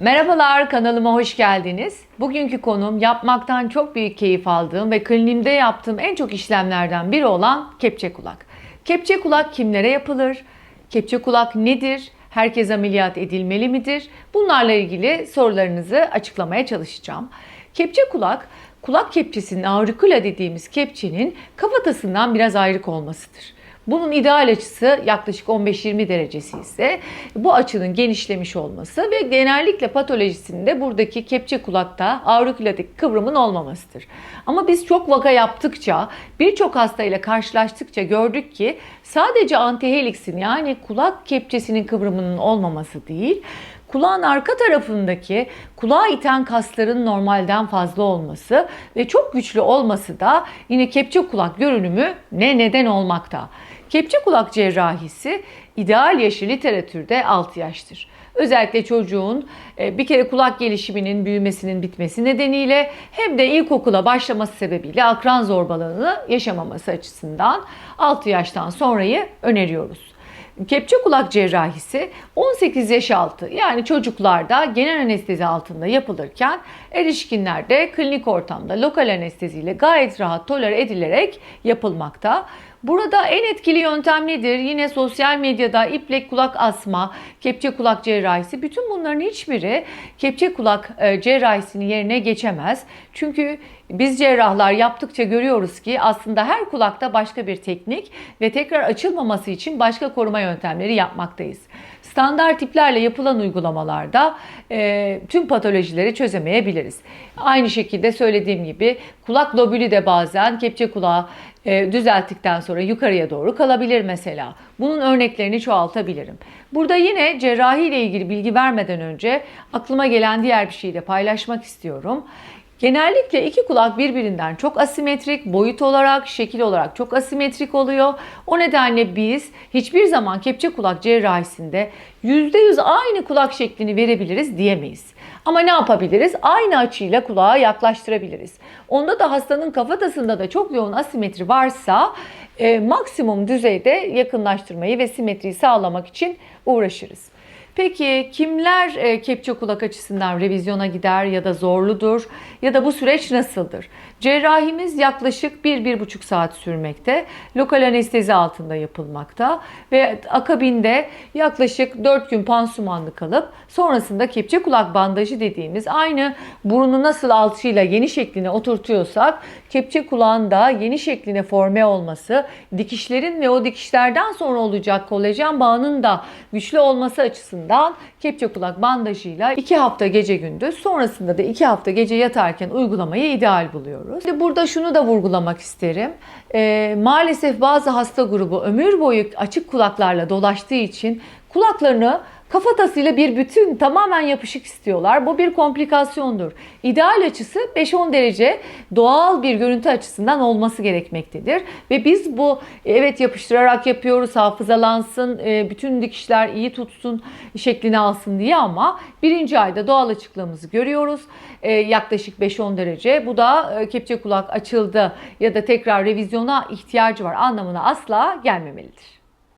Merhabalar kanalıma hoş geldiniz. Bugünkü konum yapmaktan çok büyük keyif aldığım ve kliniğimde yaptığım en çok işlemlerden biri olan kepçe kulak. Kepçe kulak kimlere yapılır? Kepçe kulak nedir? Herkes ameliyat edilmeli midir? Bunlarla ilgili sorularınızı açıklamaya çalışacağım. Kepçe kulak, kulak kepçesinin auricula dediğimiz kepçenin kafatasından biraz ayrık olmasıdır. Bunun ideal açısı yaklaşık 15-20 derecesi ise bu açının genişlemiş olması ve genellikle patolojisinde buradaki kepçe kulakta aurikuladaki kıvrımın olmamasıdır. Ama biz çok vaka yaptıkça, birçok hastayla karşılaştıkça gördük ki sadece antihelixin yani kulak kepçesinin kıvrımının olmaması değil, kulağın arka tarafındaki kulağa iten kasların normalden fazla olması ve çok güçlü olması da yine kepçe kulak görünümü ne neden olmakta. Kepçe kulak cerrahisi ideal yaşı literatürde 6 yaştır. Özellikle çocuğun e, bir kere kulak gelişiminin büyümesinin bitmesi nedeniyle hem de ilkokula başlaması sebebiyle akran zorbalığını yaşamaması açısından 6 yaştan sonrayı öneriyoruz. Kepçe kulak cerrahisi 18 yaş altı yani çocuklarda genel anestezi altında yapılırken erişkinlerde klinik ortamda lokal anesteziyle gayet rahat tolere edilerek yapılmakta. Burada en etkili yöntem nedir? Yine sosyal medyada iplek kulak asma, kepçe kulak cerrahisi bütün bunların hiçbiri kepçe kulak e, cerrahisinin yerine geçemez. Çünkü biz cerrahlar yaptıkça görüyoruz ki aslında her kulakta başka bir teknik ve tekrar açılmaması için başka koruma yöntemleri yapmaktayız. Standart tiplerle yapılan uygulamalarda e, tüm patolojileri çözemeyebiliriz. Aynı şekilde söylediğim gibi kulak lobülü de bazen kepçe kulağı e, düzelttikten sonra yukarıya doğru kalabilir mesela. Bunun örneklerini çoğaltabilirim. Burada yine cerrahi ile ilgili bilgi vermeden önce aklıma gelen diğer bir şeyi de paylaşmak istiyorum. Genellikle iki kulak birbirinden çok asimetrik, boyut olarak, şekil olarak çok asimetrik oluyor. O nedenle biz hiçbir zaman kepçe kulak cerrahisinde %100 aynı kulak şeklini verebiliriz diyemeyiz. Ama ne yapabiliriz? Aynı açıyla kulağa yaklaştırabiliriz. Onda da hastanın kafatasında da çok yoğun asimetri varsa e, maksimum düzeyde yakınlaştırmayı ve simetriyi sağlamak için uğraşırız. Peki kimler e, kepçe kulak açısından revizyona gider ya da zorludur ya da bu süreç nasıldır? Cerrahimiz yaklaşık 1-1,5 saat sürmekte. Lokal anestezi altında yapılmakta ve akabinde yaklaşık 4 gün pansumanlı kalıp sonrasında kepçe kulak bandajı dediğimiz aynı burnu nasıl alçıyla yeni şekline oturtuyorsak kepçe kulağın da yeni şekline forme olması, dikişlerin ve o dikişlerden sonra olacak kolajen bağının da güçlü olması açısından kepçe kulak bandajıyla 2 hafta gece gündüz sonrasında da 2 hafta gece yatarken uygulamayı ideal buluyoruz. Şimdi burada şunu da vurgulamak isterim. Ee, maalesef bazı hasta grubu ömür boyu açık kulaklarla dolaştığı için kulaklarını kafatasıyla bir bütün tamamen yapışık istiyorlar. Bu bir komplikasyondur. İdeal açısı 5-10 derece doğal bir görüntü açısından olması gerekmektedir. Ve biz bu evet yapıştırarak yapıyoruz hafızalansın, e, bütün dikişler iyi tutsun şeklini alsın diye ama birinci ayda doğal açıklığımızı görüyoruz. E, yaklaşık 5-10 derece. Bu da e, kepçe kulak açıldı ya da tekrar revizyona ihtiyacı var anlamına asla gelmemelidir.